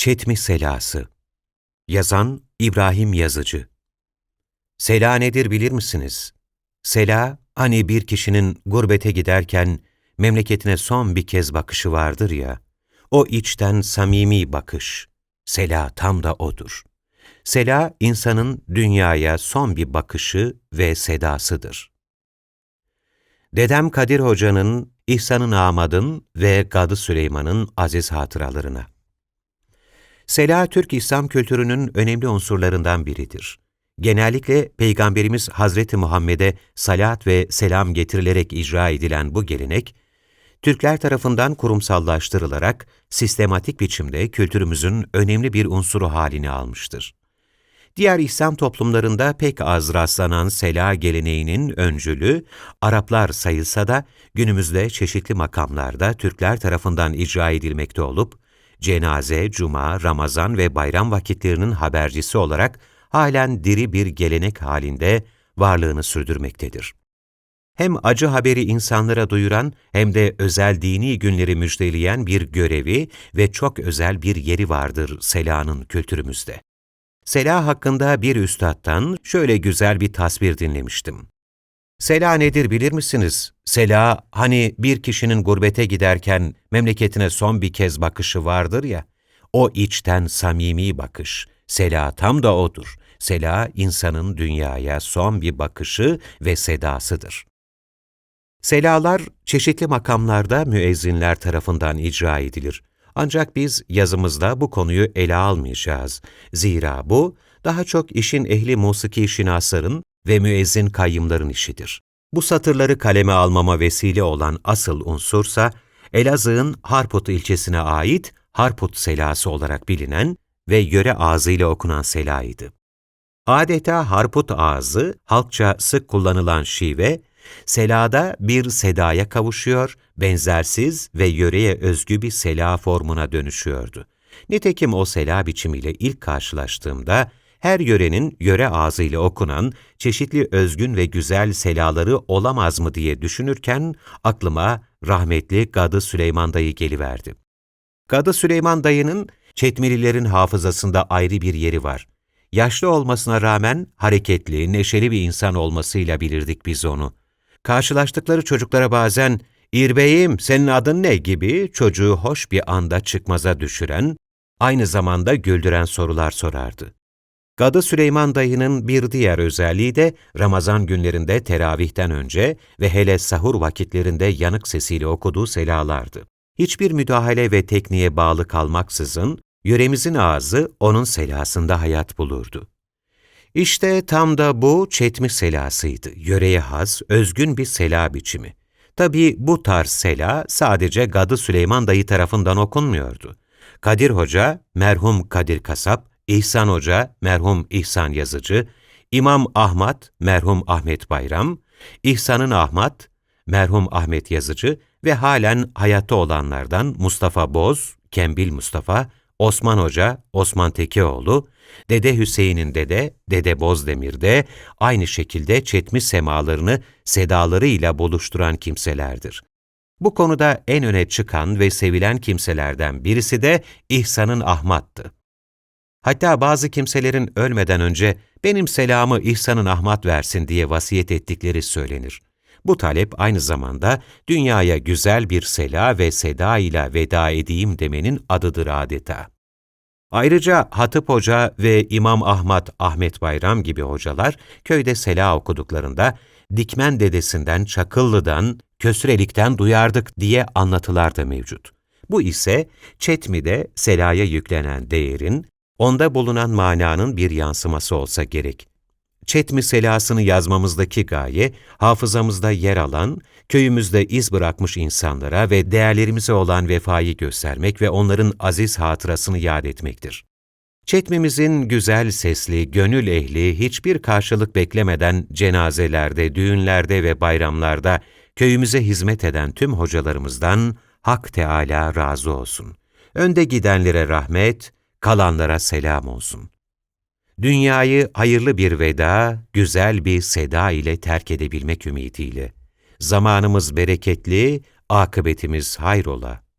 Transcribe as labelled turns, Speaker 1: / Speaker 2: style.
Speaker 1: Çetmi Selası Yazan İbrahim Yazıcı Sela nedir bilir misiniz? Sela, hani bir kişinin gurbete giderken memleketine son bir kez bakışı vardır ya, o içten samimi bakış. Sela tam da odur. Sela, insanın dünyaya son bir bakışı ve sedasıdır. Dedem Kadir Hoca'nın, İhsan-ı Namad'ın ve Gadı Süleyman'ın aziz hatıralarına. Sela, Türk İslam kültürünün önemli unsurlarından biridir. Genellikle Peygamberimiz Hazreti Muhammed'e salat ve selam getirilerek icra edilen bu gelenek, Türkler tarafından kurumsallaştırılarak sistematik biçimde kültürümüzün önemli bir unsuru halini almıştır. Diğer İslam toplumlarında pek az rastlanan sela geleneğinin öncülü, Araplar sayılsa da günümüzde çeşitli makamlarda Türkler tarafından icra edilmekte olup, cenaze, cuma, ramazan ve bayram vakitlerinin habercisi olarak halen diri bir gelenek halinde varlığını sürdürmektedir. Hem acı haberi insanlara duyuran hem de özel dini günleri müjdeleyen bir görevi ve çok özel bir yeri vardır Sela'nın kültürümüzde. Sela hakkında bir üstattan şöyle güzel bir tasvir dinlemiştim. Sela nedir bilir misiniz? Sela, hani bir kişinin gurbete giderken memleketine son bir kez bakışı vardır ya, o içten samimi bakış. Sela tam da odur. Sela, insanın dünyaya son bir bakışı ve sedasıdır. Selalar, çeşitli makamlarda müezzinler tarafından icra edilir. Ancak biz yazımızda bu konuyu ele almayacağız. Zira bu, daha çok işin ehli musiki şinasların ve müezzin kayyımların işidir. Bu satırları kaleme almama vesile olan asıl unsursa, Elazığ'ın Harput ilçesine ait Harput selası olarak bilinen ve yöre ağzıyla okunan selaydı. Adeta Harput ağzı, halkça sık kullanılan şive, selada bir sedaya kavuşuyor, benzersiz ve yöreye özgü bir sela formuna dönüşüyordu. Nitekim o sela biçimiyle ilk karşılaştığımda, her yörenin yöre ağzıyla okunan çeşitli özgün ve güzel selaları olamaz mı diye düşünürken aklıma rahmetli Gadı Süleyman dayı geliverdi. Gadı Süleyman dayının Çetmelilerin hafızasında ayrı bir yeri var. Yaşlı olmasına rağmen hareketli, neşeli bir insan olmasıyla bilirdik biz onu. Karşılaştıkları çocuklara bazen İrbeyim senin adın ne gibi çocuğu hoş bir anda çıkmaza düşüren, aynı zamanda güldüren sorular sorardı. Gadı Süleyman dayının bir diğer özelliği de Ramazan günlerinde teravihten önce ve hele sahur vakitlerinde yanık sesiyle okuduğu selalardı. Hiçbir müdahale ve tekniğe bağlı kalmaksızın, yöremizin ağzı onun selasında hayat bulurdu. İşte tam da bu çetmi selasıydı. Yöreye has, özgün bir sela biçimi. Tabii bu tarz sela sadece Gadı Süleyman dayı tarafından okunmuyordu. Kadir Hoca, merhum Kadir Kasap, İhsan Hoca, merhum İhsan Yazıcı, İmam Ahmet, merhum Ahmet Bayram, İhsan'ın Ahmet, merhum Ahmet Yazıcı ve halen hayatta olanlardan Mustafa Boz, Kembil Mustafa, Osman Hoca, Osman Tekioğlu, Dede Hüseyin'in dede, Dede Bozdemir de aynı şekilde çetmi semalarını sedalarıyla buluşturan kimselerdir. Bu konuda en öne çıkan ve sevilen kimselerden birisi de İhsan'ın Ahmet'tı. Hatta bazı kimselerin ölmeden önce benim selamı İhsan'ın Ahmet versin diye vasiyet ettikleri söylenir. Bu talep aynı zamanda dünyaya güzel bir sela ve seda ile veda edeyim demenin adıdır adeta. Ayrıca Hatip Hoca ve İmam Ahmet Ahmet Bayram gibi hocalar köyde sela okuduklarında Dikmen dedesinden Çakıllı'dan, Kösrelik'ten duyardık diye anlatılar da mevcut. Bu ise Çetmi'de selaya yüklenen değerin, onda bulunan mananın bir yansıması olsa gerek. Çetmi selasını yazmamızdaki gaye, hafızamızda yer alan, köyümüzde iz bırakmış insanlara ve değerlerimize olan vefayı göstermek ve onların aziz hatırasını yad etmektir. Çetmimizin güzel sesli, gönül ehli, hiçbir karşılık beklemeden cenazelerde, düğünlerde ve bayramlarda köyümüze hizmet eden tüm hocalarımızdan Hak Teala razı olsun. Önde gidenlere rahmet, kalanlara selam olsun. Dünyayı hayırlı bir veda, güzel bir seda ile terk edebilmek ümidiyle. Zamanımız bereketli, akıbetimiz hayrola.